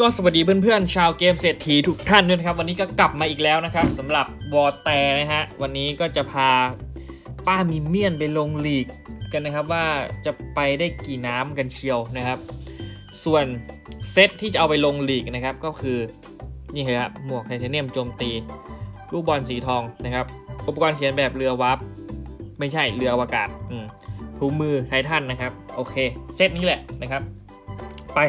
ก็สวัสดีเพื่อนๆชาวเกมเศรษฐีทุกท่านด้วยนะครับ วันนี้ก็กลับมาอีกแล้วนะครับสำหรับวอแตนะฮะวันนี้ก็จะพาป้ามิเมียนไปลงลีกกันนะครับว่าจะไปได้กี่น้ำกันเชียวนะครับ ส่วนเซตที่จะเอาไปลงลีกนะครับก็คือนี่ครับหมวกไทเทเนียมโจมตีลูกบอลสีทองนะครับอุปกรณ์เขียนแบบเรือวับไม่ใช่เรืออวกาศถุงมือไททันนะครับโอเค เซตนี้แหละนะครับ ไป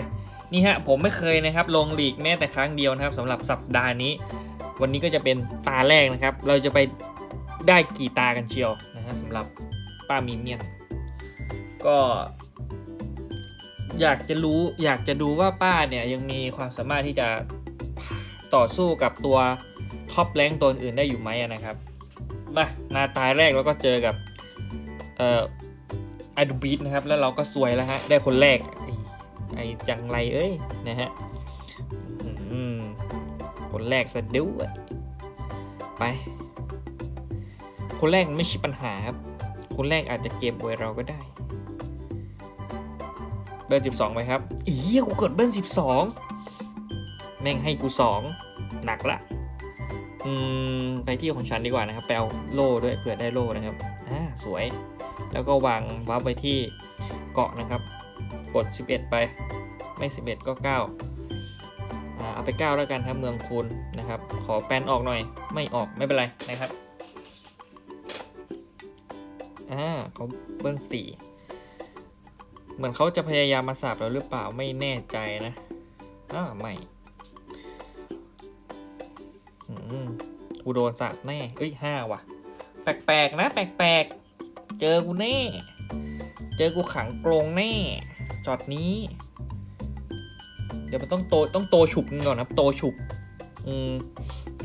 นี่ฮะผมไม่เคยนะครับลงหลีกแม้แต่ครั้งเดียวนะครับสำหรับสัปดาห์นี้ วันนี้ก็จะเป็นตาแรกนะครับ เราจะไปได้กี่ตากันเชียวนะฮะสำหรับป้ามีเมียน ก็ อยากจะรู้อยากจะดูว่าป้าเนี่ยยังมีความสามารถที่จะต่อสู้กับตัวท็อปแรงตัวอื่นได้อยู่ไหมนะครับมานาตาแรกเราก็เจอกับเอ่อไอดูบีทนะครับแล้วเราก็สวยแล้วฮะได้คนแรก ไอจังไรเอ้ยนะฮะคนแรกสะด้วยไป คนแรกมันไม่ใช่ปัญหาครับ คนแรกอาจจะเกมอวยเราก็ได้ เบอร์สิบสองไปครับอีเหี้ยกูกดเบอร์สิบสองแม่งให้กูสองหนักละอืมไปที่ของฉันดีกว่านะครับแปลโล่ด้วยเผื่อได้โล่นะครับอ่าสวย แล้วก็วางวับไว้ที่เกาะนะครับ กด 11 ไป ไม่ 11 ก็9อ่าเอาไป 9 แล้วกันครับเมืองคูณนะครับ ขอแปนออกหน่อย ไม่ออกไม่เป็นไรนะครับอ่าเขาเบิ้ลสี่เหมือนเขาจะพยายามมาสาบเราหรือเปล่าไม่แน่ใจนะอ้าไม่อืมกูโดนสาบแน่เอ้ยห้าว่ะ แปลกๆนะ แปลกๆ เจอกูแน่ เจอกูขังกรงแน่ จอดนี้ เดี๋ยวมันต้องโตต้องโตฉุบก่อนครับ โตฉุบ อืม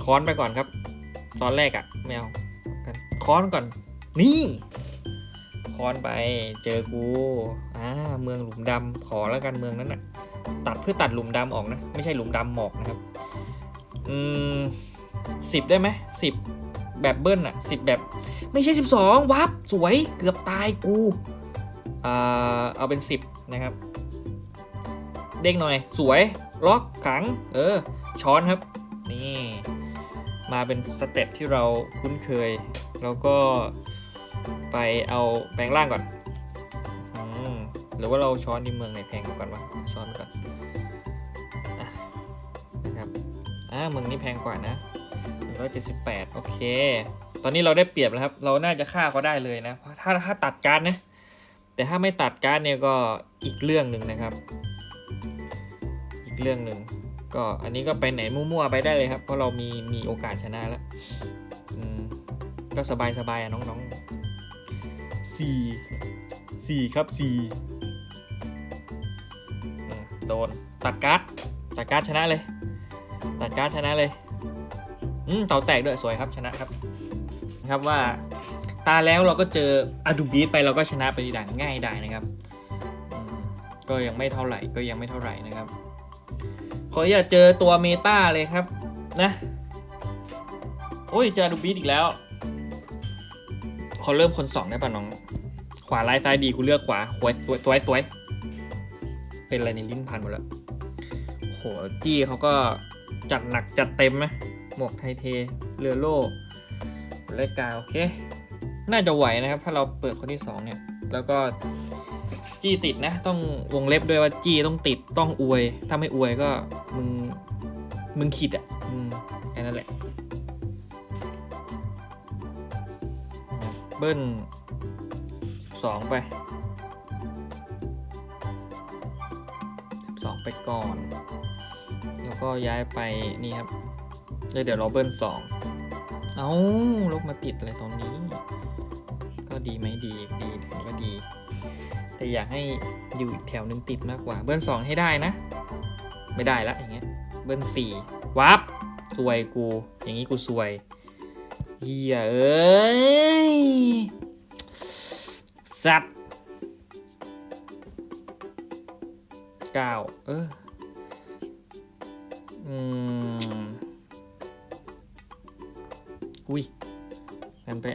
ค้อนไปก่อนครับ ตอนแรกอะไม่เอาค้อนก่อน นี่ค้อนไปเจอกูอ่าเมืองหลุมดำขอแล้วกันเมืองนั้นน่ะ ตัดเพื่อตัดหลุมดำออกนะ ไม่ใช่หลุมดำหมอกนะครับ อืมสิบได้ไหมสิบแบบเบิ้ลอะสิบแบบ ไม่ใช่สิบสองวับสวยเกือบตายกู เอาเป็น 10 นะครับ เด้งหน่อยสวย ล็อกขัง เออ ช้อนครับ นี่ มาเป็นสเต็ปที่เราคุ้นเคย แล้วก็ไปเอาแปลงร่างก่อนอหรือว่าเราช้อนที่เมืองไหนแพงกว่ากันวะช้อนก่อนอะนะครับอ่าเมืองนี้แพงกว่านะ178 โอเค ตอนนี้เราได้เปรียบแล้วครับ เราน่าจะฆ่าเขาได้เลยนะ ถ้าถ้าตัดการนะ แต่ถ้าไม่ตัดการ์ดเนี่ยก็อีกเรื่องหนึ่งนะครับ อีกเรื่องหนึ่งก็อันนี้ก็ไปไหนมั่วๆไปได้เลยครับ เพราะเรามีมีโอกาสชนะแล้วก็สบายสบายๆอะน้องๆสี่สี่ครับสี่โดนตัดการ์ดตัดการ์ดชนะเลย ตัดการ์ดชนะเลยอืมเต่าแตกด้วยสวยครับชนะครับนะครับว่าาแล้วเราก็เจออะดูบีไปเราก็ชนะไปด่างง่ายได้นะครับ ก็ยังไม่เท่าไหร่ก็ยังไม่เท่าไหร่นะครับ ขออย่าเจอตัวเมตาเลยครับนะโอ้ยเจออดูบีอีกแล้ว ขอเริ่มคนสองได้ป่ะน้อง ขวาร้ายซ้ายดีกูเลือกขวาขวาตัวตัวตัวเป็นอะไรในลิ้นพันหมดแล้วโหจี้เขาก็จัดหนักจัดเต็มไหมหมวกไทเท เรือโล่รายกาโอเค น่าจะไหวนะครับ ถ้าเราเปิดคนที่สองเนี่ย แล้วก็จี้ติดนะ ต้องวงเล็บด้วยว่าจี้ต้องติดต้องอวย ถ้าไม่อวยก็มึงมึงขิดอะอืมแค่นั้นแหละ เบิ้ลสองไปสองไปก่อน แล้วก็ย้ายไปนี่ครับแล้วเดี๋ยวเราเบิ้ลสอง เอาลบมาติดอะไรตอนนี้ ดีไหมดีดีถือว่าดี แต่อยากให้อยู่อีกแถวนึงติดมากกว่า เบิ้ลสองให้ได้นะ ไม่ได้ละอย่างเงี้ย เบิ้ลสี่วับซวยกู อย่างงี้กูซวยเฮียเอ้ยสัตว์เก้าเอออื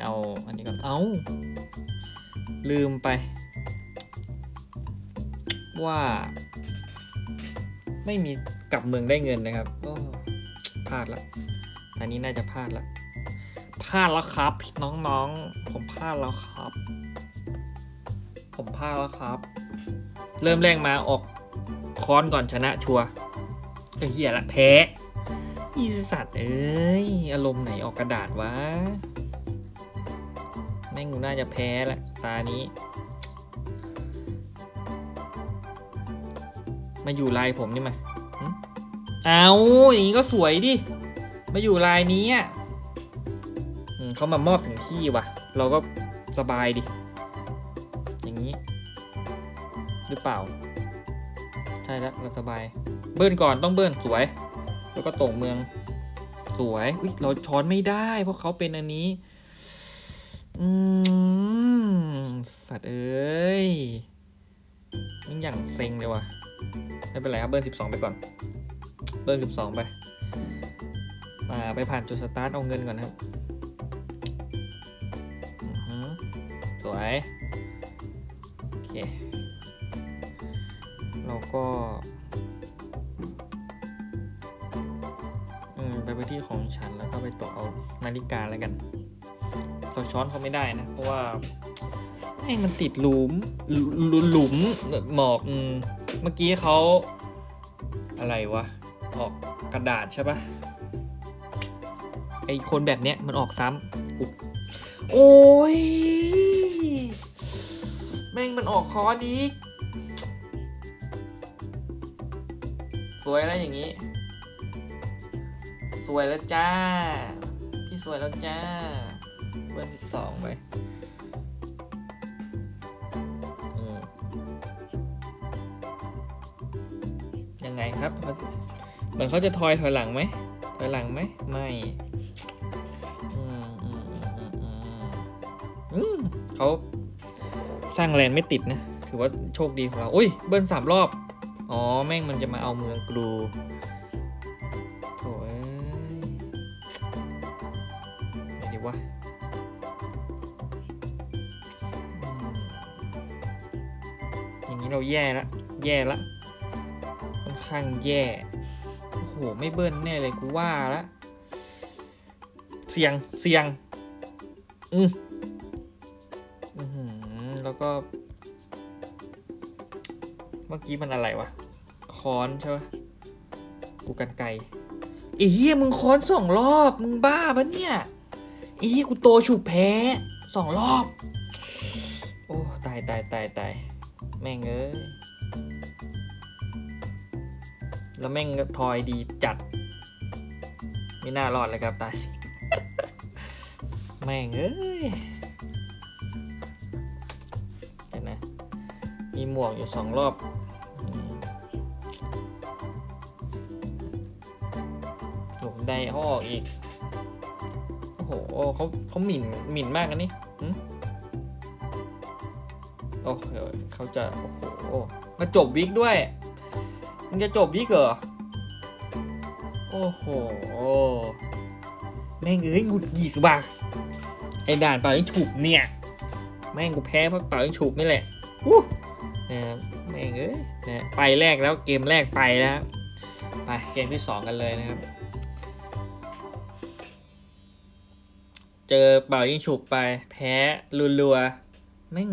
เอาอันนี้ก่อน เอาลืมไป ว่า ไม่มีกลับเมืองได้เงินนะครับโอ้พลาดละอันนี้น่าจะพลาดละพลาดแล้วครับ น้องๆ ผมพลาดแล้วครับ ผมพลาดแล้วครับ เริ่มแรกมาออกค้อนก่อนชนะชัวร์เหี้ยละแพ้อีสัตว์เอ้ย อารมณ์ไหนออกกระดาษวะ แม่งกูน่าจะแพ้แหละตานี้ มาอยู่ลายผมนี่มาเอาอย่างนี้ก็สวยดิ มาอยู่ลายนี้อะเขามามอบถึงที่ว่ะ เราก็สบายดิ อย่างนี้ หรือเปล่า ใช่แล้วเราสบาย เบิ้ลก่อนต้องเบิ้ลสวย แล้วก็ตกเมือง สวยอุ๊ยเราช้อนไม่ได้ เพราะเขาเป็นอันนี้ อืม สัตว์เอ้ยนี่อย่างเซ็งเลยว่ะ ไม่เป็นไรครับเบิร์สิบสองไปก่อน เบิร์สิบสองไป มาไปผ่านจุดสตาร์ทเอาเงินก่อนครับสวย โอเค เราก็อืมไปไปที่ของฉันแล้วก็ไปตกเอานาฬิกาแล้วกัน เราช้อนเขาไม่ได้นะ เพราะว่าไอ้มันติดหลุมหลุหลุมหมอกเมื่อกี้เขาอะไรวะ ออกกระดาษใช่ปะไอคนแบบเนี้ยมันออกซ้ำอุ๊บโอ้ย แม่งมันออกคอดีก สวยแล้วอย่างนี้ สวยแล้วจ้า พี่สวยแล้วจ้า เบอร์สิบสองไปอืมยังไงครับ เหมือนเขาจะทอยถอยหลังไหม ถอยหลังไหม ไม่เขาสร้างแลนด์ไม่ติดนะ ถือว่าโชคดีของเรา อุ้ย เบิ้ลสามรอบ อ๋อ แม่งมันจะมาเอาเมืองกรูโถ่เอ้ยไงดีวะ เราแย่ละแย่ละค่อนข้างแย่โอ้โหไม่เบิ้ลแน่เลยกูว่าละเสียงเสียงอืมอือหือแล้วก็เมื่อกี้มันอะไรวะค้อนใช่ปะกูกันไกลไอ้เหี้ยมึงค้อนสองรอบมึงบ้าปะเนี่ยไอ้เหี้ยกูโตฉุบแพ้สองรอบ โอ้ ตายตายตายตาย แม่งเอ้ย แล้วแม่งทอยดีจัด ไม่น่ารอดเลยครับตายแม่งเอ้ยเดี๋ยวนะมีหมวกอยู่สองรอบอืมหลุมไดเขาออกอีก โอ้โหเขาเขาหมิ่นหมิ่นมากอันนี้ โอ้โหเขาจะโอ้โหมาจบวิกด้วยมึงจะจบวิกเหรอโอ้โหแม่งเอ้ยหงุดหงิดว่ะไอ้ด่านเป่ายิงฉุบเนี่ย แม่งกูแพ้เพราะเป่ายิงฉุบนี่แหละอู้นะครับแม่งเอ้ยนะไปแรกแล้วเกมแรกไปแล้วไปเกมที่สองกันเลยนะครับ เจอเป่ายิงฉุบไป แพ้รัวๆแม่ง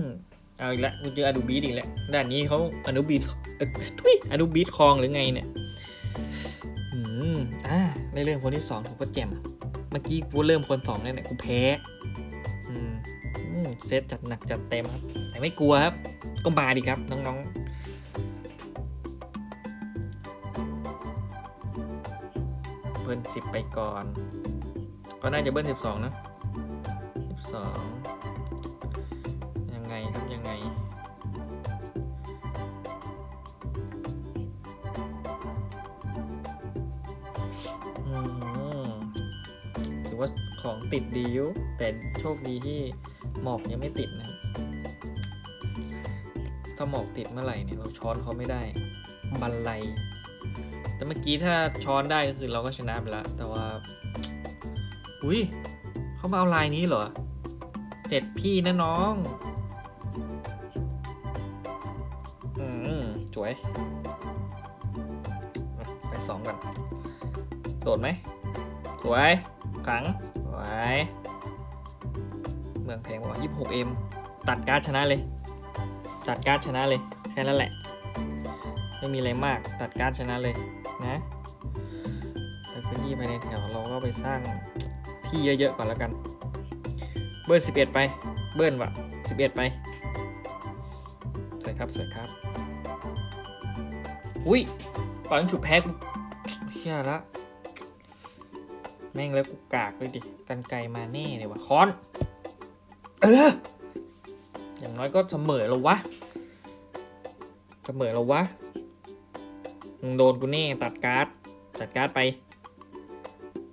เอาอีกแล้วกูเจออนูบีดอีกแล้วด่านนี้เขาอนุบีดเอ่อทุยอนุบีดคลองหรือไงเนี่ยอืมอ่าได้เริ่มคนที่สองถูกก็แจ่มเมื่อกี้กูเริ่มคนสองแล้วเนี่ยกูแพ้อืมเซตจัดหนักจัดเต็มครับ แต่ไม่กลัวครับ ก็มาดีครับน้องๆเบิ้ลสิบไปก่อน ก็น่าจะเบิ้ลสิบสองนะ ติดดีอยู่แต่โชคดีที่หมอกยังไม่ติดนะถ้าหมอกติดเมื่อไหร่เนี่ยเราช้อนเขาไม่ได้ บันไลแต่เมื่อกี้ถ้าช้อนได้ก็คือเราก็ชนะไปแล้วแต่ว่าอุ้ยเขามาเอาลายนี้เหรอ เสร็จพี่นะน้องอืมสวย ไปสองก่อนโดดไหมสวยขัง วยเมืองแพงกว่ายี่หกเอ็มตัดการ์ดชนะเลย ตัดการ์ดชนะเลย แค่นั้นแหละ ไม่มีอะไรมาก ตัดการ์ดชนะเลยนะไปพื้นที่ภายในแถวเราก็ไปสร้างที่เยอะๆก่อนแล้วกัน เบิร์นสิบเอ็ดไป เบิร์นวะสิบเอ็ดไป สวยครับ สวยครับ อุ้ยปังฉุบแพ้กูเชี่ยละ แม่งแล้วกูกากเลยดิกันไกลมาแน่เลยวะค้อน เออ อย่างน้อยก็เสมอแล้ววะ เสมอแล้ววะ มึงโดนกูแน่ตัดการ์ด ตัดการ์ดไป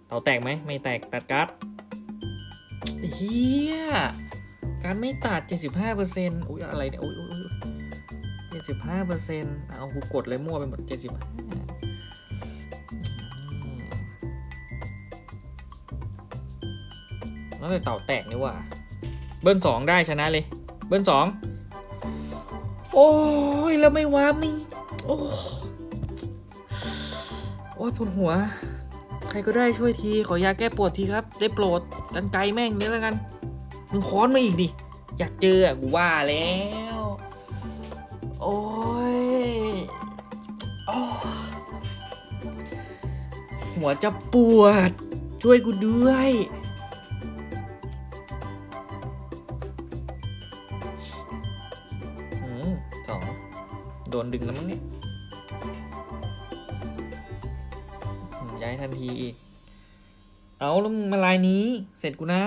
เตาแตกไหม ไม่แตกตัดการ์ดเฮียการไม่ตัด 75%อุ้ยอะไรเนี่ยอุ้ยอุ้ยอุ้ย75%เอากูกดเลยมั่วไปหมด 75 แล้วแต่เต่าแตกนี่ว่า เบิ้ลสองได้ชนะเลย เบิ้ลสองโอ้ยแล้วไม่ว้าร์ปนี่โอ้โอ้ยปวดหัว ใครก็ได้ช่วยที ขอยาแก้ปวดทีครับ ได้โปรดกันไกลแม่งนี่แล้วกันมึงค้อนมาอีกดิ อยากเจออะกูว่าแล้ว โอ้ยอ้อหัวจะปวด ช่วยกูด้วย ดนดึงแล้วมั้งเนี่ยอืมย้ายทันทีอีก เอาแล้วมึงมาลายนี้ เสร็จกูนะ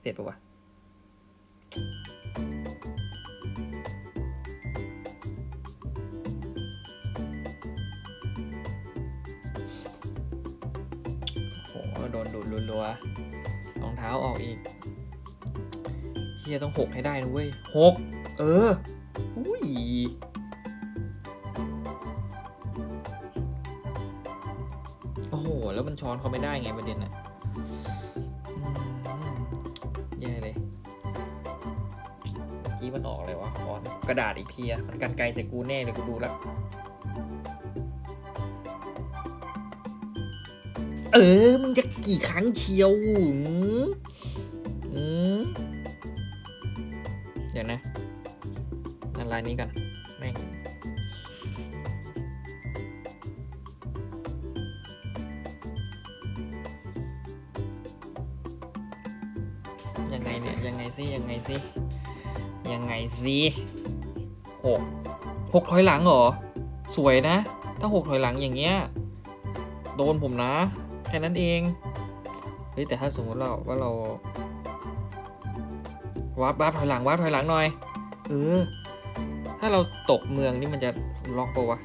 เสร็จปะวะโหโดนดูดรัวๆรองเท้าออกอีกเฮียต้องหกให้ได้นะเว้ยหกเออ อุ้ย แล้วมันช้อนเขาไม่ได้ไงประเด็นน่ะแย่เลย เมื่อกี้มันออกอะไรวะคอนกระดาษอีกทีอะมันกันไกลใส่กูแน่เลยกูดูแล้วเออ มึงจะกี่ครั้งเชียวอืมเดี๋ยวนะอันลายนี้กัน สิยังไงสิ ยังไงสิหกหกถอยหลังเหรอ สวยนะ ถ้าหกถอยหลังอย่างเงี้ย โดนผมนะ แค่นั้นเอง เฮ้ย แต่ถ้าสมมติเราว่าเราวับวับถอยหลังวับถอยหลังหน่อย เออ ถ้าเราตกเมืองนี่มันจะล็อกปะวะ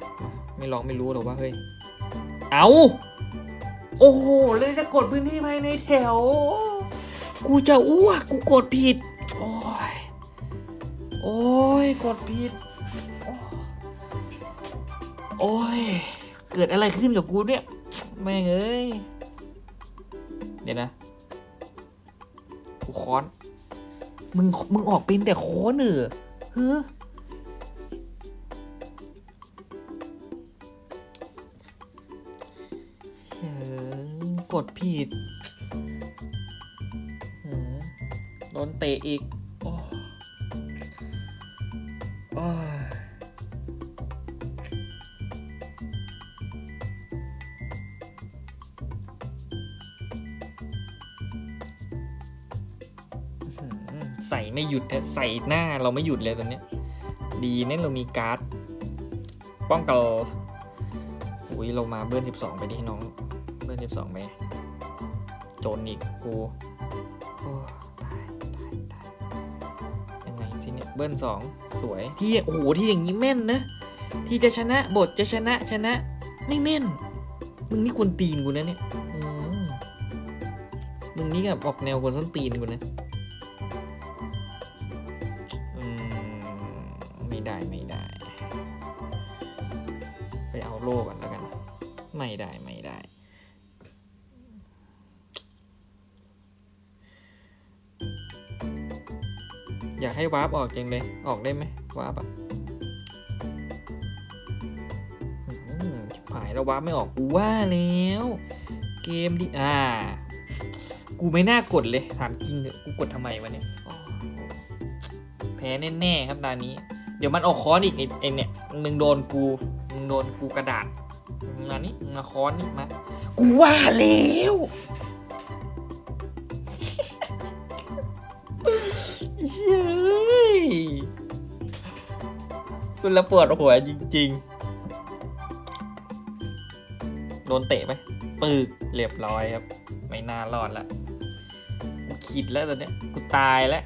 ไม่ล็อกไม่รู้หรอกว่าเฮ้ย เอาโอ้โหเลยจะกดพื้นที่ภายในแถว กูจะอ้วก กูกดผิด โอ้ย โอ้ย กดผิด โอ้ย เกิดอะไรขึ้นกับกูเนี่ย แม่งเอ้ย เดี๋ยวนะ กูค้อน มึง มึงออกเป็นแต่ค้อนเออเฮ้อเฮ้ยกดผิดหือ โดนเตะอีก โอ้โอ้ใส่ไม่หยุดใส่หน้าเราไม่หยุดเลยตอนนี้ดีเนี่ยเรามีการ์ด ป้องกันอุ้ยเรามาเบิร์นสิบสองไปดิน้อง เบิร์นสิบสองไป โจนอีกกู บิร์นสองสวยที่โอ้โหที่อย่างนี้แม่นนะ ที่จะชนะบทจะชนะชนะ ไม่แม่น มึงนี่ควรตีนกูนะเนี่ยอืมมึงนี่แบบออกแนวคนส้นตีนกูนะอืมไม่ได้ไม่ได้ ไปเอาโล่ก่อนแล้วกัน ไม่ได้ไม่ได้ ให้วาร์ปออกจังเลย ออกได้ไหมวาร์ปอะชิบหายแล้ววาร์ปไม่ออกกูว่าแล้ว เกมดิอ่า กูไม่น่ากดเลย ถามจริงเถอะกูกดทำไมวะเนี่ยแพ้แน่ๆครับดานนี้ เดี๋ยวมันออกค้อนอีกไอ้เนี่ยมึงโดนกูมึงโดนกูกระดาษมานี่มึงมาค้อนนี่มา กูว่าแล้ว คุณละปวดหัวจริง ๆ โดนเตะไปปึกเรียบร้อยครับ ไม่น่ารอดละกูคิดแล้วตอนเนี้ยกูตายแล้ว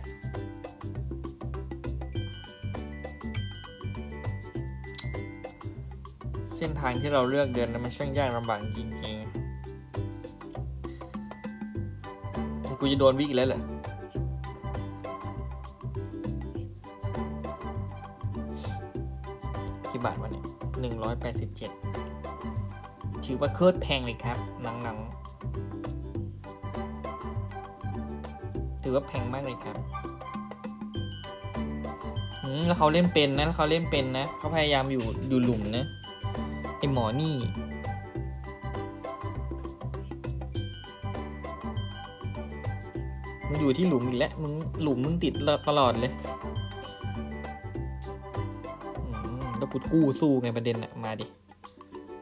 เส้นทางที่เราเลือกเดินนั้นมันช่างยากลำบากจริงๆ กูจะโดนวิกอีกแล้วเหรอ ว่าโคตรแพงเลยครับหนังๆถือว่าแพงมากเลยครับแล้วเขาเล่นเป็นนะแล้วเขาเล่นเป็นนะ เขาพยายามอยู่อยู่หลุมนะไอหมอนี่ มึงอยู่ที่หลุมอีกแล้ว มึงหลุมมึงติดตลอดเลยแล้วกูกู้สู้ไงประเด็นอะมาดิ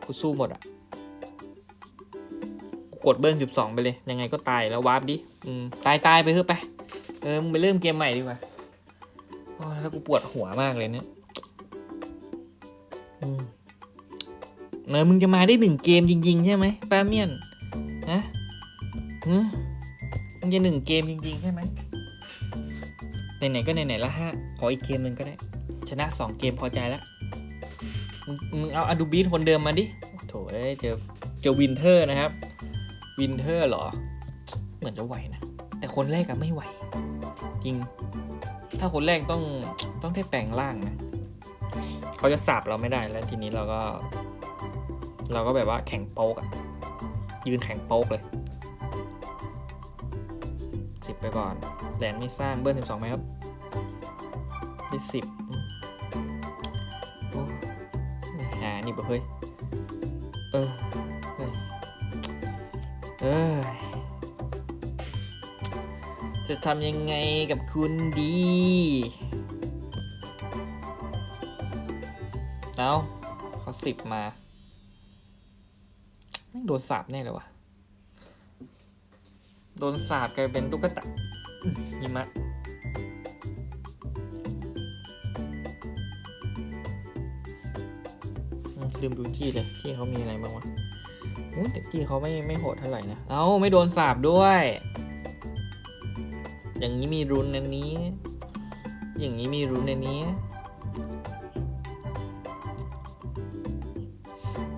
กูสู้หมดอะ กดเบิ้ลสิบสองไปเลย ยังไงก็ตายแล้ววาร์ปดิตายตายไปเถอะไป เออมึงไปเริ่มเกมใหม่ดีกว่าโอ้ยแล้วกูปวดหัวมากเลยเนี่ยอืมเนอมึงจะมาได้หนึ่งเกมจริง ๆ ใช่ไหมป้าเมียนฮะฮึมึงจะหนึ่งเกมจริง ๆ ใช่ไหมไหนๆก็ไหนๆละฮะขออีกเกมหนึ่งก็ได้ ชนะสองเกมพอใจแล้วมึงมึงเอาอดูบีทคนเดิมมาดิโถเอ้ยเจอเจอวินเทอร์นะครับ วินเทอร์เหรอ เหมือนจะไหวนะ แต่คนแรกอะไม่ไหว จริง ถ้าคนแรกต้องต้องได้แปลงร่างนะเขาจะสาบเราไม่ได้แล้วทีนี้เราก็ เราก็แบบว่าแข่งโป๊กอะยืนแข่งโป๊กเลยสิบไปก่อนแหลนไม่สร้างเบิ้ลสิบสองไหมครับได้สิบโอ้ไม่หานี่บ่เฮ้ย เออ เอ้ยจะทำยังไงกับคุณดี เอาเขาสิบมาไม่โดนสาบแน่เลยวะโดนสาบกลายเป็นตุ๊กตาหิมะลืมดูจี้เลยจี้เขามีอะไรบ้างวะ โอ้แต่จี้เขาไม่ไม่โหดเท่าไหร่นะ เอ้าไม่โดนสาบด้วย อย่างนี้มีรุนอันนี้ อย่างนี้มีรุนอันนี้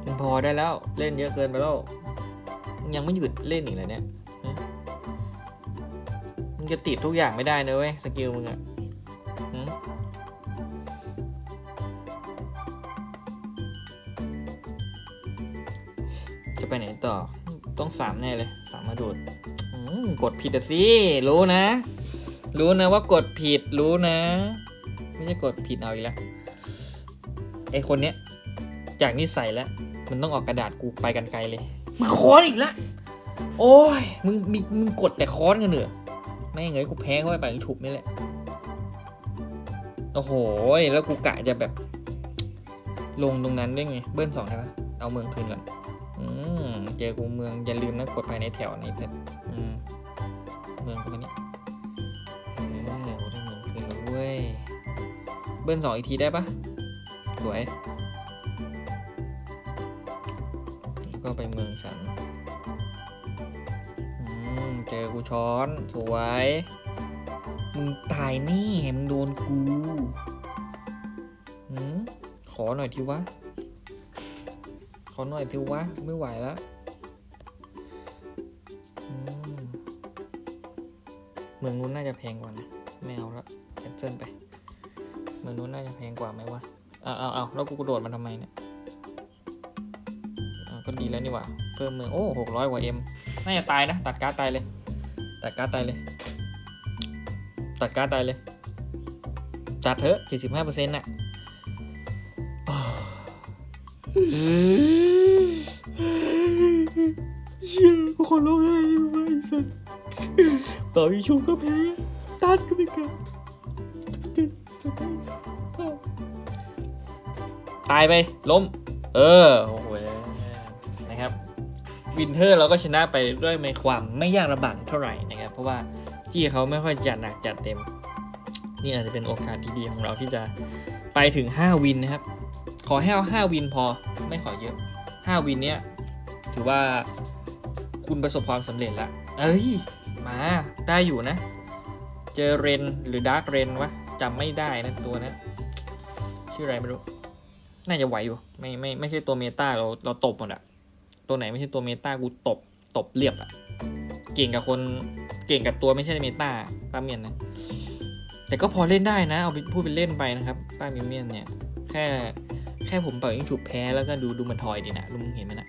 มันพอได้แล้วเล่นเยอะเกินไปแล้ว ยังไม่หยุดเล่นอีกเลยเนี่ย มึงจะติดทุกอย่างไม่ได้นะเว้ยสกิลมึงอะ กดผิดอะสิ รู้นะ รู้นะว่ากดผิดรู้นะ ไม่ใช่กดผิดเอาอีกแล้วไอคนเนี้ย จากนิสัยแล้ว มันต้องออกกระดาษกูไปกันไกลเลยมึงค้อนอีกละโอ้ยมึงมีมึงกดแต่ค้อนกันเหรอไม่งเงยกูแพ้เข้าไปไปฉุบนี่แหละโอ้โหแล้วกูกะจะแบบ ลงตรงนั้นด้วยไงเบิ้ลสองใช่ปะเอาเมืองคืนก่อนอืมเจอกูเมืองอย่าลืมนะกดภายในแถวนี้เสร็จ เมืองกูมานี่เออกูได้เมืองคืนแล้วเว้ย เบิ้ลสองอีกทีได้ปะสวยแล้วก็ไปเมืองฉันอืมเจอกูช้อน สวย มึงตายแน่ มึงโดนกูขอหน่อยทีวะ ขอหน่อยสิวะ ไม่ไหวแล้ว มืองนู้นน่าจะแพงกว่านะไม่เอาละแคนเซิลไป เมืองนู้นน่าจะแพงกว่าไหมวะเอาเอาเอาแล้วกูกระโดดมันทำไมเนี่ยก็ดีแล้วนี่หว่า เพิ่มเมืองโอ้หกร้อยกว่าเอ็มน่าจะตายนะ ตัดการ์ดตายเลย ตัดการ์ดตายเลย ตัดการ์ดตายเลยจัดเถอะสี่สิบห้าเปอร์เซ็นต์น่ะเอ้ยอร้องไห้ ต่ออีชูก็แพ้ตัดก็ไม่กล้าตายไป ล้ม เออ โอ้โห นะครับ วินเทอร์เราก็ชนะไปด้วยในความไม่ยากลำบากเท่าไหร่นะครับ เพราะว่าจี้เขาไม่ค่อยจัดหนักจัดเต็ม นี่อาจจะเป็นโอกาสดีๆของเราที่จะไปถึง 5 วินนะครับ ขอให้เอา5วินพอ ไม่ขอเยอะ 5 วินเนี้ยถือว่าคุณประสบความสำเร็จแล้วเอ้ย มาได้อยู่นะ เจอเรนหรือดาร์กเรนวะจำไม่ได้นะตัวนะชื่ออะไรไม่รู้ น่าจะไหวอยู่ไม่ไม่ไม่ใช่ตัวเมตาเราเราตบหมดอะตัวไหนไม่ใช่ตัวเมตากูตบตบเรียบอะเก่งกับคนเก่งกับตัวไม่ใช่เมตาป้าเมียนนะ แต่ก็พอเล่นได้นะ เอาไปพูดเป็นเล่นไปนะครับป้าเมียนเมียนเนี่ยแค่แค่ผมเป่ายิงฉุบแพ้แล้วก็ดูดูมันทอยดีนะดูมึงเห็นไหมนะ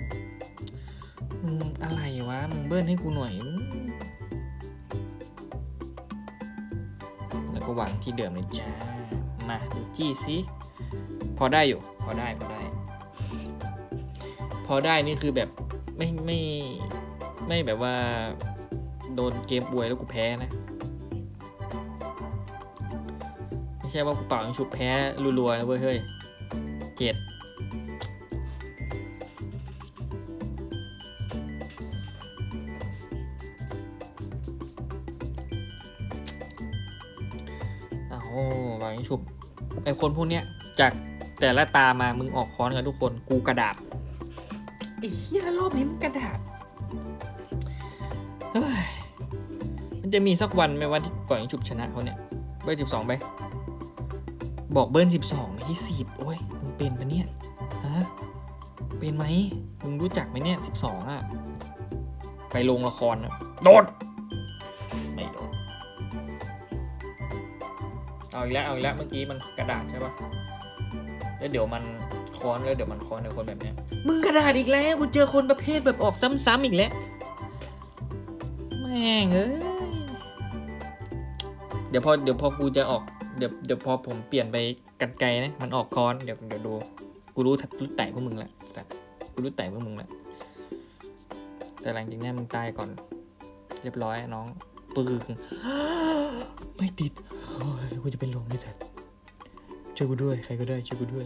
มึงอะไรวะมึงเบิ้ลให้กูหน่อย ก็วางที่เดิมเลยจ้ามาดูจี้ซิพอได้อยู่ พอได้พอได้ พอได้นี่คือแบบไม่ไม่ไม่แบบว่า โดนเกมบวยแล้วกูแพ้นะไม่ใช่ว่ากูเป่ายิงฉุบแพ้รัวๆนะเว้ยเฮ้ยเจ็ด จากแต่ละตามามึงออกค้อนกันทุกคนกูกระดาษไอ้เหี้ยรอบนี้มันกระดาษเฮ้ยมันจะมีสักวันไหมว่าที่ปล่อยยิงฉุบชนะเขาเนี่ยเบอร์สิบสองไป บอกเบิ้ลสิบสองไม่ที่สิบโอ้ยมึงเป็นปะเนี่ยฮะเป็นไหมมึงรู้จักไหมเนี่ยสิบสองอะไปลงละครนะโดดไม่โดดเอาอีกแล้วเอาอีกแล้วเมื่อกี้มันกระดาษใช่ปะ แล้วเดี๋ยวมันค้อนแล้วเดี๋ยวมันค้อนในคนแบบเนี้ยมึงกระดาษอีกแล้วกูเจอคนประเภทแบบออกซ้ำๆอีกแล้วแม่งเอ้ยเดี๋ยวพอเดี๋ยวพอกูจะออกเดี๋ยวเดี๋ยวพอผมเปลี่ยนไปกันไกลนะมันออกคอนเดี๋ยวเดี๋ยวดูกูรู้ทัดรู้แต่พวกมึงแหละสัตว์กูรู้แต่พวกมึงแหละแต่หลังจากนี้มึงตายก่อน เรียบร้อยน้องปึงไม่ติดโอ้ยกูจะเป็นลมไม่จัด ช่วยกูด้วย ใครก็ได้ช่วยกูด้วย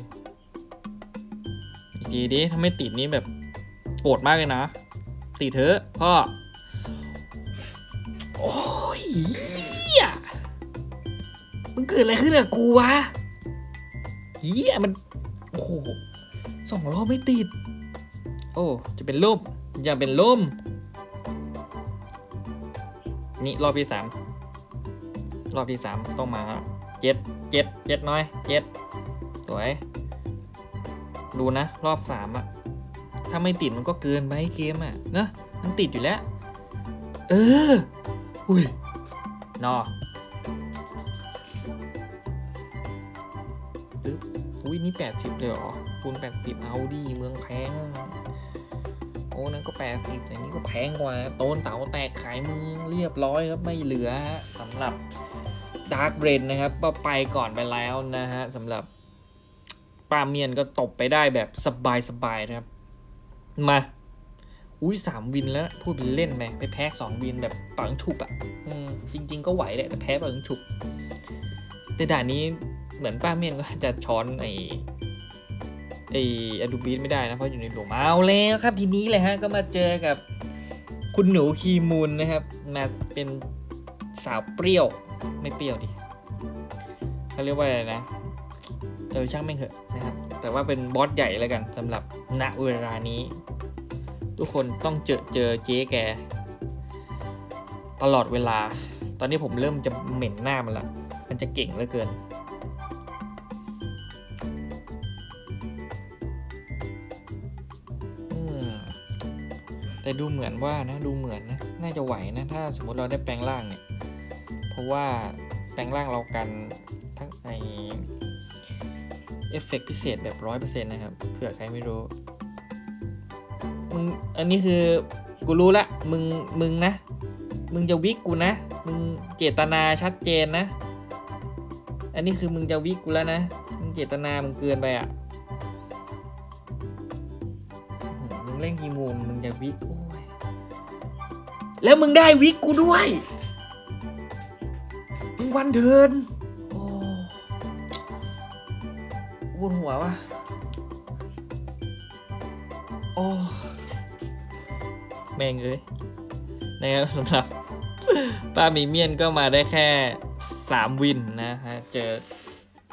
อีกทีดิถ้าไม่ติดนี่แบบ โกรธมากเลยนะ ติดเถอะพ่อ โอ้ยเหี้ยมันเกิดอะไรขึ้นกับกูวะเฮียมัน โอ้โหสองรอบไม่ติด โอ้ จะเป็นลมจะเป็นลมนี่รอบที่สามรอบที่สามต้องมา เจ็ดเจ็ดเจ็ดน้อยเจ็ดสวย ดูนะ รอบสามอะถ้าไม่ติดมันก็เกินไปเกมอะเนอะมันติดอยู่แล้ว เออ อุ้ยนออุ้ยนี่แปดสิบเลยเหรอคูณแปดสิบเอาดีเมืองแพง โอ้นั่นก็แปดสิบแต่นี่ก็แพงกว่า โตนเต๋าแตกขายมือเรียบร้อยครับไม่เหลือฮะสำหรับ ดาร์กเบรนนะครับ ก็ไปก่อนไปแล้วนะฮะสำหรับปาเมียนก็ตบไปได้แบบสบายๆนะครับ มา อุ้ยสามวินแล้ว พูดเป็นเล่นไปไปแพ้สองวินแบบปังฉุบอะจริง ๆ ก็ไหวแหละแต่แพ้ปังฉุบแต่ด่านนี้เหมือนป้าเมียนก็จะช้อนไอไออดูบีทไม่ได้นะ เพราะอยู่ในหลุมเอาแล้วครับทีนี้เลยฮะ ก็มาเจอกับคุณหนูคีมูลนะครับ มาเป็นสาวเปรี้ยว ไม่เปรี้ยวดิเขาเรียกว่าอะไรนะเออช่างไม่เถอะนะครับ แต่ว่าเป็นบอสใหญ่แล้วกันสำหรับณเวลานี้ ทุกคนต้องเจอเจอเจ๊แก ตลอดเวลา ตอนนี้ผมเริ่มจะเหม็นหน้ามันละมันจะเก่งเหลือเกินแต่ดูเหมือนว่านะดูเหมือนนะ น่าจะไหวนะ ถ้าสมมติเราได้แปลงร่างเนี่ย ราะว่าแปลงร่างเรากันทั้งในเอฟเฟกต์พิเศษแบบร้อยเปอร์เซ็นต์นะครับ เผื่อใครไม่รู้ มึง อันนี้คือ กูรู้ละ มึง มึงนะ มึงจะวิกกูนะ มึงเจตนาชัดเจนนะ อันนี้คือมึงจะวิกกูแล้วนะ มึงเจตนา มึงเกินไปอะ มึงเล่นกีมูลมึงจะวิกโอ้ยแล้วมึงได้วิกกูด้วย วันเทินโอ้วนหัววะโอ้แม่งเอ้ยนะครับสำหรับป้ามีเมียนก็มาได้แค่ 3 วินนะฮะเจอ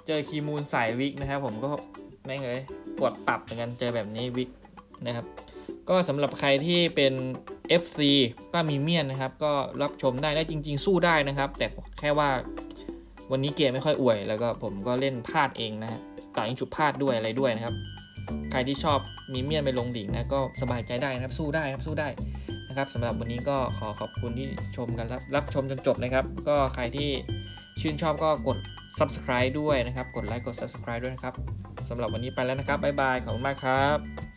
เจอคีมูลสายวิกนะครับผมก็แม่งเอ้ยปวดตับเหมือนกันเจอแบบนี้วิกนะครับ ก็สำหรับใครที่เป็น FC ป้ามีเมียนนะครับ ก็รับชมได้และจริง ๆ สู้ได้นะครับ แต่แค่ว่าวันนี้เกมไม่ค่อยอวย แล้วก็ผมก็เล่นพลาดเองนะฮะต่างยิงฉุบพลาดด้วยอะไรด้วยนะครับ ใครที่ชอบมีเมียนไปลงดิ่งนะก็สบายใจได้นะครับสู้ได้นะครับสู้ได้นะครับสำหรับวันนี้ก็ขอขอบคุณที่ชมกันรับรับชมจนจบนะครับ ก็ใครที่ชื่นชอบก็กด subscribe ด้วยนะครับ กดไลค์กด subscribe ด้วยนะครับสำหรับวันนี้ไปแล้วนะครับบ๊ายบายขอบคุณมากครับ